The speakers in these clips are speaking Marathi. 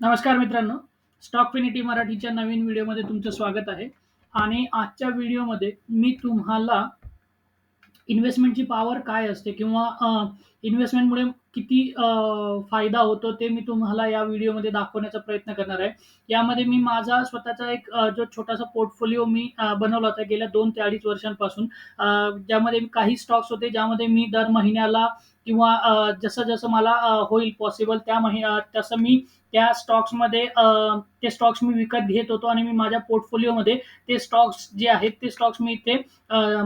नमस्कार मित्रांनो. स्टॉकफिनिटी मराठीच्या नवीन व्हिडिओमध्ये तुमचं स्वागत आहे आणि आजच्या व्हिडिओमध्ये मी तुम्हाला इन्व्हेस्टमेंटची पॉवर काय असते किंवा अ, इन्व्हेस्टमेंटमुळे किती फायदा होतो ते मी तुम्हाला या व्हिडिओमध्ये दाखवण्याचा प्रयत्न करणार आहे. यामध्ये मी माझा स्वतःचा एक जो छोटासा पोर्टफोलिओ मी बनवला होता गेल्या दोन ते अडीच वर्षांपासून. ज्यामध्ये काही स्टॉक्स होते, ज्यामध्ये मी दर महिन्याला किंवा जसं-जसं मला होईल पॉसिबल त्या महि तसं मी त्या स्टॉक्समध्ये ते स्टॉक्स मी विकत घेत होतो आणि मी माझ्या पोर्टफोलिओमध्ये ते स्टॉक्स जे आहेत, ते स्टॉक्स मी इथे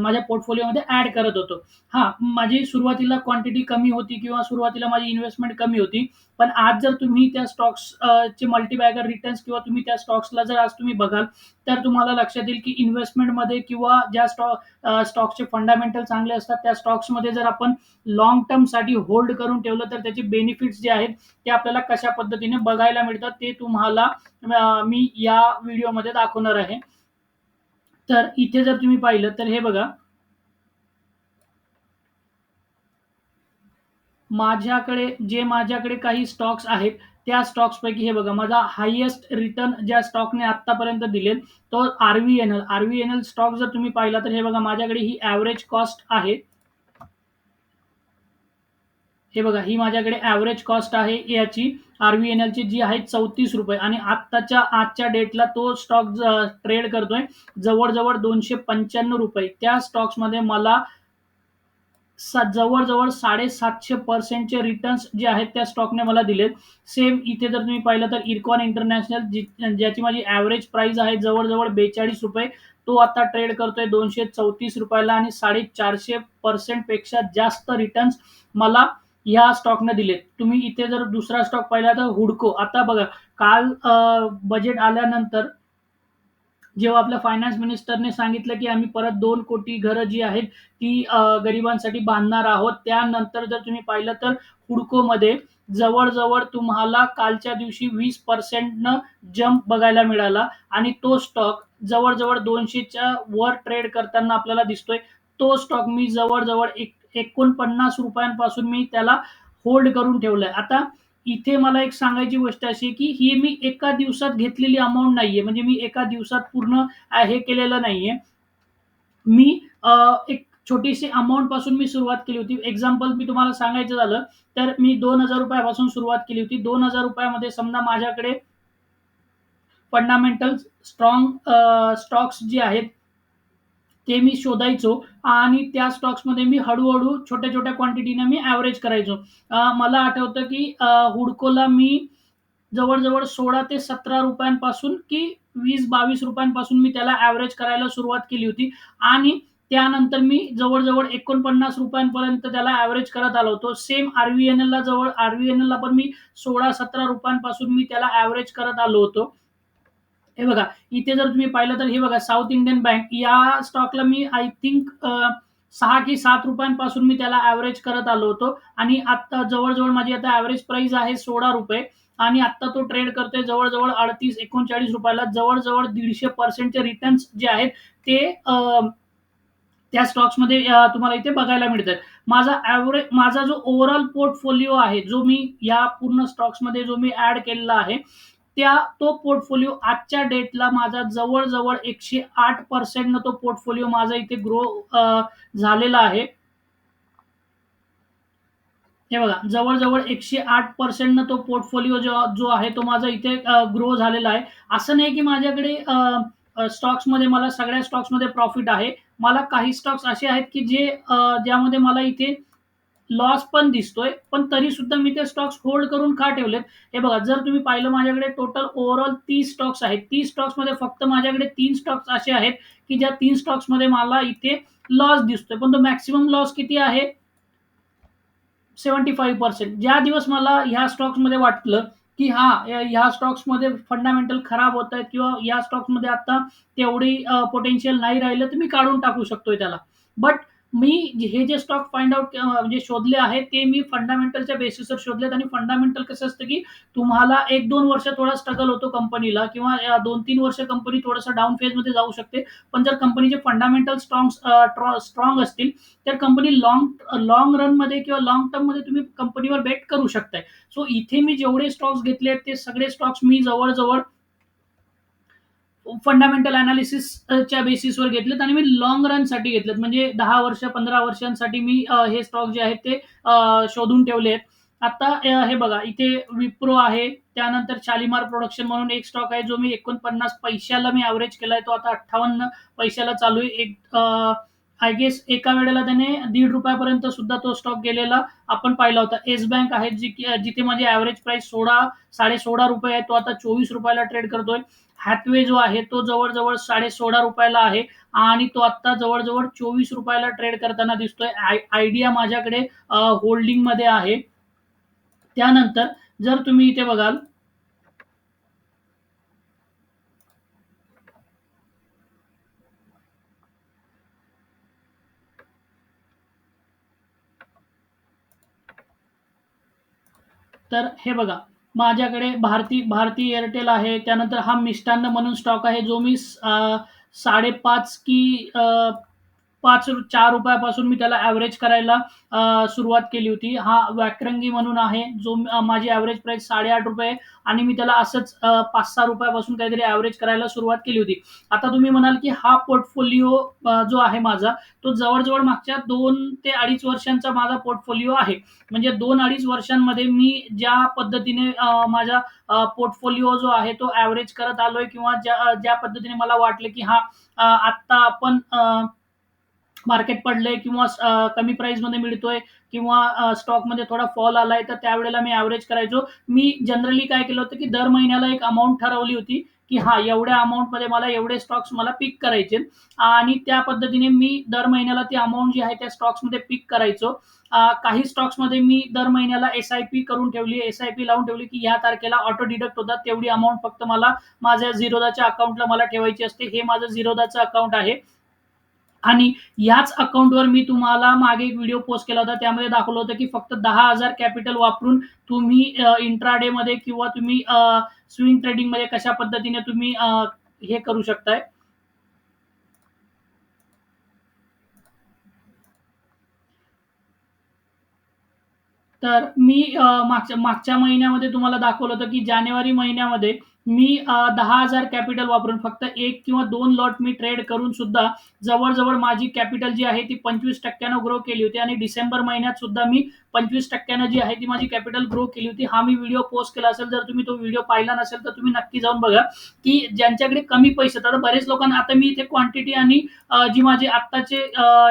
माझ्या पोर्टफोलिओमध्ये ॲड करत होतो. हां, माझी सुरुवातीला क्वांटिटी कमी कमी होती किंवा सुरुवातीला माझी इन्व्हेस्टमेंट कमी होती. पण आज जर तुम्ही त्या स्टॉक्स चे मल्टीबॅगर रिटर्न्स किंवा तुम्ही त्या स्टॉक्सला जर आज तुम्ही बघाल, तर तुम्हाला लक्षात येईल की इन्व्हेस्टमेंटमध्ये किंवा ज्या स्टॉक स्टॉक्सचे फंडामेंटल चांगले असतात, त्या स्टॉक्समध्ये जर आपण लॉंग टर्मसाठी होल्ड करून ठेवलं, तर त्याचे बेनिफिट्स जे आहेत, ते आपल्याला कशा पद्धतीने बघायला मिळतात, ते तुम्हाला मी या व्हिडिओमध्ये दाखवणार आहे. तर इथे जर तुम्ही पाहिलं, तर हे बघा माझ्याकडे जे माझ्याकडे काही स्टॉक्स आहेत, त्या स्टॉक्सपैकी हे बघा, माझा हायेस्ट रिटर्न ज्या स्टॉकने आत्तापर्यंत दिले तो आर-व्ही-एन-एल. आर-व्ही-एन-एल स्टॉक जर तुम्ही पाहिला, तर हे बघा माझ्याकडे ही ॲव्हरेज कॉस्ट आहे. हे बघा, ही माझ्याकडे ॲव्हरेज कॉस्ट आहे याची आर-व्ही-एन-एलची जी आहे ₹34 आणि आत्ताच्या आजच्या डेटला तो स्टॉक ट्रेड करतोय जवळ-जवळ ₹295. त्या स्टॉक्समध्ये मला जवळ-जवळ 750% चे रिटर्न्स जे आहेत त्या स्टॉकने मला दिलेत. सेम इथे जर तुम्ही पाहिलं तर इरकॉन इंटरनॅशनल जी ज्याची माझी ॲव्हरेज प्राईस आहे जवळ-जवळ ₹42 तो आता ट्रेड करतोय दोनशे चौतीस रुपयाला आणि 450% पेक्षा जास्त रिटर्न्स मला ह्या स्टॉकने दिलेत. तुम्ही इथे जर दुसरा स्टॉक पाहिला तर हुडको. आता बघा काल बजेट आल्यानंतर जेव्हा आपल्या फायनान्स मिनिस्टरने सांगितलं, की आम्ही परत दोन कोटी घरं जी आहेत ती गरिबांसाठी बांधणार आहोत. त्यानंतर जर तुम्ही पाहिलं तर हुडकोमध्ये जवळ-जवळ तुम्हाला कालच्या दिवशी 20% न जंप बघायला मिळाला आणि तो स्टॉक जवळ-जवळ 200च्या वर ट्रेड करताना आपल्याला दिसतोय. तो स्टॉक मी जवळ-जवळ एक एकोणपन्नास रुपयांपासून मी त्याला होल्ड करून ठेवलाय. आता इथे मला एक सांगायची गोष्ट अशी की ही मी एका दिवसात घेतलेली अमाऊंट नाहीये. म्हणजे मी एका दिवसात पूर्ण हे केलेलं नाहीये. मी अ, एक छोटीशी अमाऊंटपासून मी सुरुवात केली होती. एक्झाम्पल मी तुम्हाला सांगायचं झालं, तर मी दोन हजार रुपयापासून सुरुवात केली होती. दोन हजार रुपयामध्ये समजा माझ्याकडे फंडामेंटल स्ट्रॉंग स्टॉक्स जे आहेत, ते मी शोधायचो आणि त्या स्टॉक्समध्ये मी हळूहळू छोट्या-छोट्या क्वांटिटीने मी ॲव्हरेज करायचो. मला आठवतं की हुडकोला मी जवळ-जवळ 16 ते सतरा रुपयांपासून की वीस बावीस रुपयांपासून मी त्याला ॲव्हरेज करायला सुरुवात केली होती आणि त्यानंतर मी जवळ-जवळ ₹49 पर्यंत त्याला ॲव्हरेज करत आलो होतो. सेम आर-व्ही-एन-एलला जवळ आर-व्ही-एन-एलला पण मी सोळा सतरा रुपयांपासून मी त्याला ॲव्हरेज करत आलो होतो. हे बघा, इथे जर तुम्ही पाहिलं तर हे बघा साऊथ इंडियन बँक या स्टॉकला मी आय थिंक सहा की सात रुपयांपासून मी त्याला ॲव्हरेज करत आलो होतो. आणि आता जवळ-जवळ माझी आता ॲव्हरेज प्राइस आहे ₹16 आणि आता तो ट्रेड करतोय जवळ-जवळ ₹38-39 ला जवळ-जवळ 150% चे रिटर्न्स जे आहेत ते त्या स्टॉक्समध्ये तुम्हाला इथे बघायला मिळतात. माझा एव्हरेज माझा जो ओव्हरऑल पोर्टफोलिओ आहे, जो मी या पूर्ण स्टॉक्समध्ये जो मी ॲड केलेला आहे, त्या तो पोर्टफोलिओ आजच्या डेटला माझा जवळ-जवळ 108% न तो पोर्टफोलिओ माझा इथे ग्रो झालेला आहे. हे बघा, जवळ-जवळ 108% न तो पोर्टफोलिओ जो जो आहे तो माझा इथे ग्रो झालेला आहे. असं नाही की माझ्याकडे स्टॉक्समध्ये मला सगळ्या स्टॉक्समध्ये प्रॉफिट आहे. मला काही स्टॉक्स असे आहेत की जे ज्यामध्ये मला इथे लॉस पण दिसतोय. पण तरी सुद्धा मी ते स्टॉक्स होल्ड करून का ठेवलेत? हे बघा, जर तुम्ही पाहिलं माझ्याकडे टोटल ओव्हरऑल तीस स्टॉक्स आहेत. तीस स्टॉक्समध्ये फक्त माझ्याकडे तीन स्टॉक्स असे आहेत, की ज्या तीन स्टॉक्समध्ये मला इथे लॉस दिसतोय. पण तो मॅक्सिमम लॉस किती आहे? 75% ज्या दिवस मला ह्या स्टॉक्समध्ये वाटलं, की हा ह्या स्टॉक्समध्ये फंडामेंटल खराब होत आहेत किंवा या स्टॉक्समध्ये आता तेवढी पोटेन्शियल नाही राहिलं, तर मी काढून टाकू शकतोय त्याला. बट मी हे जे स्टॉक फाइंड आउट म्हणजे शोधले आहेत ते मी फंडामेंटलच्या बेसिसवर शोधलेत आणि फंडामेंटल कसं असतं की तुम्हाला एक दोन वर्ष थोडा स्ट्रगल होतो कंपनीला किंवा दोन तीन वर्ष कंपनी थोडंसं डाऊन फेजमध्ये जाऊ शकते. पण जर कंपनीचे फंडामेंटल स्ट्रॉंग स्ट्रॉंग असतील तर कंपनी लॉंग लॉंग रनमध्ये किंवा लॉंग टर्ममध्ये तुम्ही कंपनीवर बेट करू शकताय. सो इथे मी जेवढे स्टॉक्स घेतले आहेत ते सगळे स्टॉक्स मी जवळजवळ फंडामेंटल अनालिसिसच्या बेसिसवर घेतलेत आणि मी लॉंग रनसाठी घेतलेत. म्हणजे दहा वर्ष पंधरा वर्षांसाठी मी हे स्टॉक जे आहेत ते शोधून ठेवले आहेत. आता हे बघा इथे विप्रो आहे. त्यानंतर शालिमार प्रोडक्शन म्हणून एक स्टॉक आहे जो मी एकोणपन्नास पैशाला मी ॲव्हरेज केलाय. तो आता अठ्ठावन्न पैशाला चालू आहे. एक आय गेस एका वेळेला त्याने दीड रुपयापर्यंत सुद्धा तो स्टॉक गेलेला आपण पाहिला होता. येस बँक आहे जी की- जिथे माझी ॲव्हरेज प्राइस सोळा साडे सोळा रुपये आहे. तो आता चोवीस रुपयाला ट्रेड करतोय. हॅथवे जो आहे तो जवळजवळ साडे सोळा रुपयाला आहे आणि तो आता जवळजवळ चोवीस रुपयाला ट्रेड करताना दिसतोय. आय आयडिया माझ्याकडे होल्डिंगमध्ये आहे. त्यानंतर जर तुम्ही इथे बघाल तर हे बघा माझ्याकडे भारती भारती एअरटेल आहे. त्यानंतर हा मिष्टान्न म्हणून स्टॉक आहे. जो मी अ, साडेपाच की अ, पाच चार रुपयापासून मी त्याला ॲव्हरेज करायला सुरुवात केली होती. हा वॅक्रंगी म्हणून आहे जो माझी ॲव्हरेज प्राईस साडेआठ रुपये आणि मी त्याला असंच पाच सहा रुपयापासून काहीतरी ॲव्हरेज करायला सुरुवात केली होती. आता तुम्ही म्हणाल की हा पोर्टफोलिओ जो आहे माझा तो जवळजवळ मागच्या दोन ते अडीच वर्षांचा माझा पोर्टफोलिओ आहे. म्हणजे दोन अडीच वर्षांमध्ये मी ज्या पद्धतीने माझा पोर्टफोलिओ जो आहे तो ॲव्हरेज करत आलोय किंवा ज्या ज्या पद्धतीने मला वाटलं की हा आत्ता आपण मार्केट पडलंय किंवा कमी कमी प्राइसमध्ये मिळतोय किंवा स्टॉकमध्ये थोडा फॉल आलाय तर त्यावेळेला मी ॲव्हरेज करायचो. मी जनरली काय केलं होतं की दर महिन्याला एक अमाऊंट ठरवली होती की हा एवढ्या अमाऊंटमध्ये मला एवढे स्टॉक्स मला पिक करायचे. आणि त्या पद्धतीने मी दर महिन्याला ती अमाऊंट जी आहे त्या स्टॉक्समध्ये पिक करायचो. काही काही स्टॉक्समध्ये मी दर महिन्याला एस आय पी करून ठेवली एस आय पी लावून ठेवली की ह्या तारखेला ऑटो डिडक्ट होतात तेवढी अमाऊंट फक्त मला माझ्या झिरोदाच्या अकाउंटला मला ठेवायची असते. हे माझं झिरोदाचं अकाउंट आहे. आणि याच अकाउंटवर मी तुम्हाला मागे एक व्हिडिओ पोस्ट केला होता त्यामध्ये दाखवलं होतं की फक्त दहा हजार कॅपिटल वापरून तुम्ही इंट्राडे मध्ये किंवा तुम्ही स्विंग ट्रेडिंगमध्ये कशा पद्धतीने तुम्ही हे करू शकताय. तर मी मागच्या मागच्या महिन्यामध्ये तुम्हाला दाखवलं होतं की जानेवारी महिन्यामध्ये मी दहा हजार कॅपिटल वापरून फक्त एक किंवा दोन लॉट मी ट्रेड करून सुद्धा जवळजवळ माझी कॅपिटल जी आहे ती पंचवीस टक्क्यानं ग्रो केली होती आणि डिसेंबर महिन्यात सुद्धा मी पंचवीस टक्क्यानं जी आहे ती माझी कॅपिटल ग्रो केली होती. हा मी व्हिडिओ पोस्ट केला असेल जर तुम्ही तो व्हिडिओ पाहिला नसेल तर तुम्ही नक्की जाऊन बघा की ज्यांच्याकडे कमी पैसे तर बरेच लोकांना आता मी इथे क्वांटिटी आणि जी माझी आत्ताचे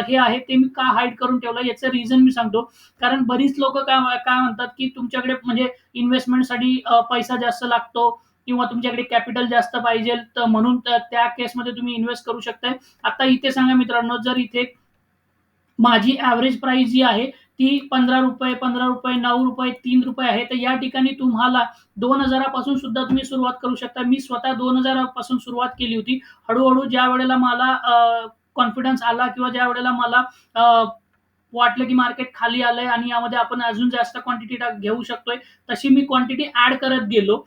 हे आहे ते मी का हाईड करून ठेवलं याचं रिझन मी सांगतो. कारण बरीच लोक काय काय म्हणतात की तुमच्याकडे म्हणजे इन्व्हेस्टमेंटसाठी पैसा जास्त लागतो. किंवा तुमच्याकडे कॅपिटल जास्त पाहिजे तर म्हणून त्या- केसमध्ये तुम्ही इन्व्हेस्ट करू शकताय. आता इथे सांगा मित्रांनो जर इथे माझी ॲव्हरेज प्राइस जी आहे ती पंधरा रुपये पंधरा रुपये नऊ रुपये तीन रुपये आहे तर या ठिकाणी तुम्हाला दोन हजारापासून सुद्धा तुम्ही सुरुवात करू शकता. मी स्वतः दोन हजारापासून सुरुवात केली होती. हळूहळू ज्या वेळेला मला कॉन्फिडन्स आला किंवा ज्या वेळेला मला वाटलं की मार्केट खाली आलंय आणि यामध्ये आपण अजून जास्त क्वांटिटी घेऊ शकतोय तशी मी क्वांटिटी ऍड करत गेलो.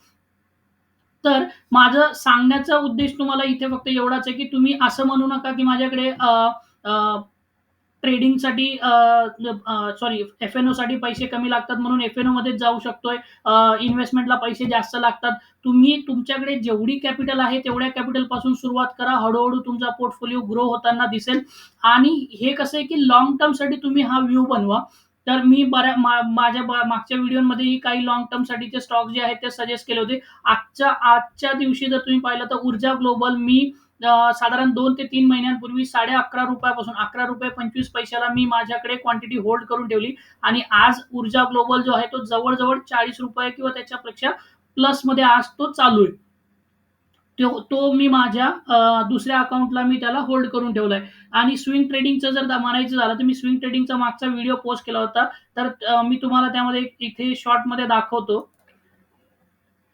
तर माझं सांगण्याचा उद्देश तुम्हाला इथे फक्त एवढाच आहे की तुम्ही असं म्हणू नका की माझ्याकडे ट्रेडिंगसाठी सॉरी एफ एनसाठी पैसे कमी लागतात म्हणून एफ एन ओमध्येच जाऊ शकतोय. इन्व्हेस्टमेंटला पैसे जास्त लागतात. तुम्ही तुमच्याकडे जेवढी कॅपिटल आहे तेवढ्या कॅपिटलपासून सुरुवात करा. हळूहळू तुमचा पोर्टफोलिओ ग्रो होताना दिसेल. आणि हे कसं आहे की लॉंग टर्मसाठी तुम्ही हा व्ह्यू बनवा. तर मी बऱ्या मा, माझ्या मागच्या व्हिडिओमध्येही काही लॉंग टर्मसाठीचे स्टॉक जे आहेत ते सजेस्ट केले होते. आजच्या आजच्या दिवशी जर तुम्ही पाहिलं तर ऊर्जा ग्लोबल मी साधारण दोन ते तीन महिन्यांपूर्वी साडे अकरा रुपयापासून अकरा रुपये पंचवीस पैशाला मी माझ्याकडे क्वांटिटी होल्ड करून ठेवली. आणि आज ऊर्जा ग्लोबल जो आहे तो जवळजवळ चाळीस रुपये किंवा त्याच्यापेक्षा प्लसमध्ये आज तो चालू आहे. तो तो मी माझ्या दुसऱ्या अकाउंटला मी त्याला होल्ड करून ठेवलाय. आणि स्विंग ट्रेडिंगचं जर म्हणायचं झालं तर मी स्विंग ट्रेडिंगचा मागचा व्हिडिओ पोस्ट केला होता. तर मी तुम्हाला त्यामध्ये इथे शॉर्टमध्ये दाखवतो.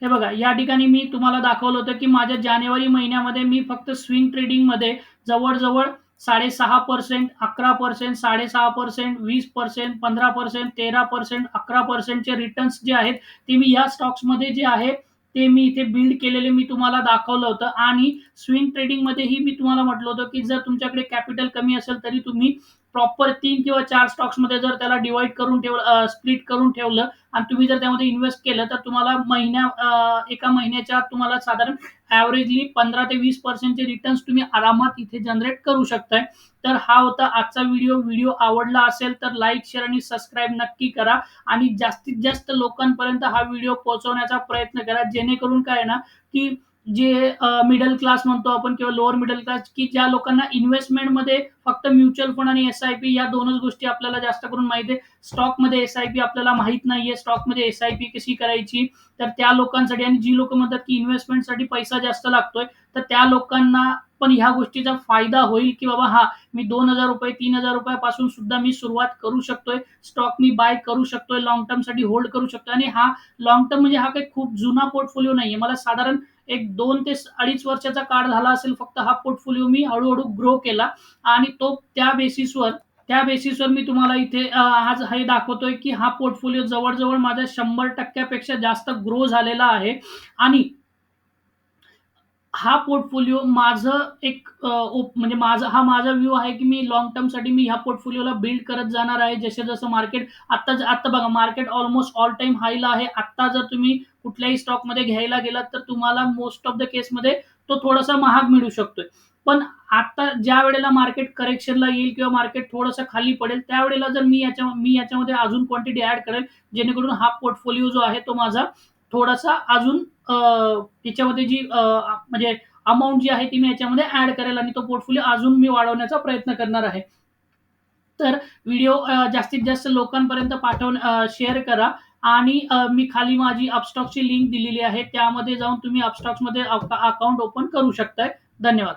हे बघा या ठिकाणी मी तुम्हाला दाखवलं होतं की माझ्या जानेवारी महिन्यामध्ये मी फक्त स्विंग ट्रेडिंगमध्ये जवळजवळ साडेसहा पर्सेंट अकरा पर्सेंट साडेसहा पर्सेंट वीस पर्सेंट पंधरा पर्सेंट तेरा पर्सेंट अकरा पर्सेंटचे रिटर्न्स जे आहेत ते मी या स्टॉक्समध्ये जे आहे ते मी इथे बिल्ड केलेले मी तुम्हाला दाखवलं होतं. आणि स्विंग ट्रेडिंगमध्येही मी तुम्हाला म्हटलं होतं की जर तुमच्याकडे कॅपिटल कमी असेल तरी तुम्ही प्रॉपर तीन किंवा चार स्टॉक्समध्ये जर त्याला डिवाइड करून ठेवलं स्प्लिट करून ठेवलं आणि तुम्ही जर त्यामध्ये इन्व्हेस्ट केलं तर तुम्हाला महिन्या एका महिन्याच्या तुम्हाला साधारण ॲव्हरेजली पंधरा ते वीस पर्सेंटचे रिटर्न्स तुम्ही आरामात इथे जनरेट करू शकताय. तर हा होता आजचा व्हिडिओ व्हिडिओ आवडला असेल तर लाईक शेअर आणि सबस्क्राईब नक्की करा आणि जास्तीत जास्त लोकांपर्यंत हा व्हिडिओ पोहोचवण्याचा प्रयत्न करा. जेणेकरून काय आहे ना की जे मिडल क्लास म्हणतो आपण किंवा लोअर मिडल क्लास की ज्या लोकांना इन्व्हेस्टमेंटमध्ये फक्त म्युच्युअल फंड आणि एस आय पी या दोनच गोष्टी आपल्याला जास्त करून माहिती आहे. स्टॉकमध्ये एस आय पी आपल्याला माहीत नाहीये. स्टॉकमध्ये एस आय पी कशी करायची? तर त्या लोकांसाठी आणि जी लोक म्हणतात की इन्व्हेस्टमेंटसाठी पैसा जास्त लागतोय तर त्या लोकांना पण ह्या गोष्टीचा फायदा होईल की बाबा हा मी दोन हजार रुपये तीन हजार रुपयापासून सुद्धा मी सुरुवात करू शकतोय. स्टॉक मी बाय करू शकतोय लॉंग टर्मसाठी होल्ड करू शकतोय. आणि हा लॉंग टर्म म्हणजे हा काही खूप जुना पोर्टफोलिओ नाहीये. मला साधारण एक दोन ते अडीच वर्षाचा काळ झाला असेल फक्त हा पोर्टफोलिओ मी हळूहळू ग्रो केला. आणि तो त्या बेसिसवर त्या बेसिसवर मी तुम्हाला इथे आज हे दाखवतोय की हा पोर्टफोलिओ जवळजवळ माझ्या शंभर टक्क्यापेक्षा जास्त ग्रो झालेला आहे. आणि हा पोर्टफोलिओ माझं एक ओप- म्हणजे माझा हा माझा व्ह्यू आहे की मी लॉंग टर्मसाठी मी ह्या पोर्टफोलिओला बिल्ड करत जाणार आहे. जसे जसं मार्केट आता आता बघा मार्केट ऑलमोस्ट ऑल टाइम हायला आहे. आता जर तुम्ही कुठल्याही स्टॉकमध्ये घ्यायला गेलात तर तुम्हाला मोस्ट ऑफ द केसमध्ये तो थोडासा महाग मिळू शकतोय. पण आता ज्या वेळेला मार्केट करेक्शनला येईल किंवा मार्केट थोडंसं खाली पडेल त्यावेळेला जर मी याच्या मी याच्यामध्ये अजून क्वांटिटी ऍड करेल जेणेकरून हा पोर्टफोलिओ जो आहे तो माझा थोडासा अजून त्याच्यामध्ये याच्यामध्ये जी म्हणजे अमाऊंट जी आहे ती मी याच्यामध्ये ऍड करेल आणि तो पोर्टफोलिओ अजून मी वाढवण्याचा प्रयत्न करणार आहे. तर व्हिडिओ जास्तीत जास्त लोकांपर्यंत पाठवून शेअर करा. आणि मी खाली माझी अपस्टॉकची लिंक दिलेली आहे. त्यामध्ये जाऊन तुम्ही अपस्टॉक्समध्ये अकाउंट ओपन करू शकताय. धन्यवाद.